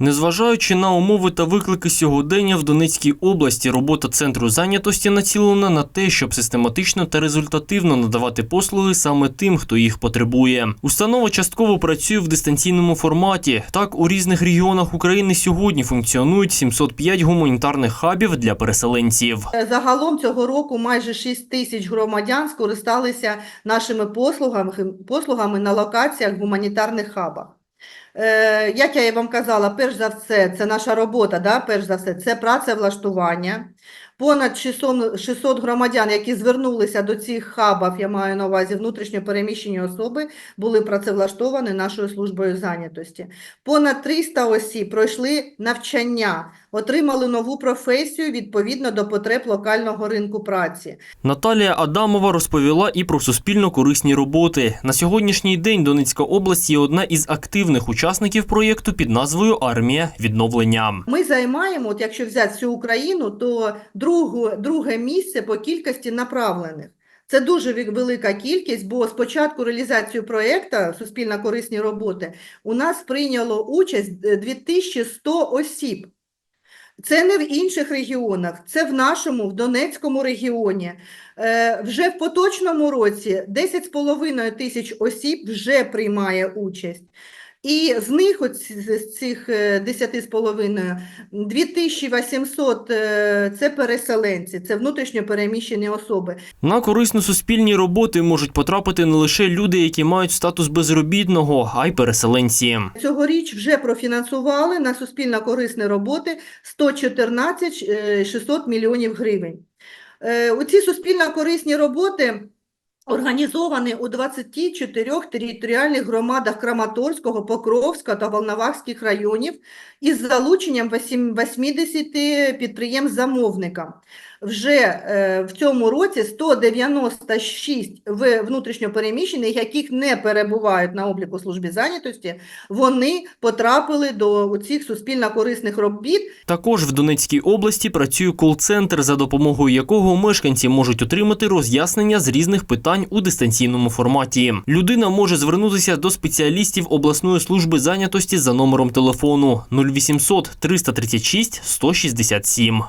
Незважаючи на умови та виклики сьогодення в Донецькій області, робота центру зайнятості націлена на те, щоб систематично та результативно надавати послуги саме тим, хто їх потребує. Установа частково працює в дистанційному форматі. Так, у різних регіонах України сьогодні функціонують 705 гуманітарних хабів для переселенців. Загалом цього року майже 6 тисяч громадян скористалися нашими послугами, послугами на локаціях гуманітарних хабах. Е, як я вам казала, перш за все, це наша робота, да, перш за все, це працевлаштування. Понад 600, 600 громадян, які звернулися до цих хабів, я маю на увазі внутрішньо переміщені особи, були працевлаштовані нашою службою зайнятості. Понад 300 осіб пройшли навчання, отримали нову професію відповідно до потреб локального ринку праці. Наталія Адамова розповіла і про суспільно корисні роботи. На сьогоднішній день Донецька область є одна із активних учасників проєкту під назвою Армія відновлення. Ми займаємо, от якщо взяти всю Україну, то другу, друге місце по кількості направлених. Це дуже велика кількість, бо спочатку реалізацію проєкту суспільно корисні роботи у нас прийняло участь е, 2100 осіб. Це не в інших регіонах, це в нашому, в Донецькому регіоні. Е, вже в поточному році 10,5 тисяч осіб вже приймає участь. І з них, от з- цих е, 10,5, 2800 е, – це переселенці, це внутрішньо переміщені особи. На корисну суспільні роботи можуть потрапити не лише люди, які мають статус безробітного, а й переселенці. Цьогоріч вже профінансували на суспільно-корисні роботи 114 е, 600 мільйонів гривень. Е, У ці суспільно-корисні роботи організовані у 24 територіальних громадах Краматорського, Покровського та Волновахських районів із залученням 8 80 підприємств-замовника. Вже е, в цьому році 196 в внутрішньопереміщених, яких не перебувають на обліку служби зайнятості, вони потрапили до цих суспільно-корисних робіт Також в Донецькій області працює кол-центр, за допомогою якого мешканці можуть отримати роз'яснення з різних питань у дистанційному форматі. Людина може звернутися до спеціалістів обласної служби зайнятості за номером телефону 0800 336 167.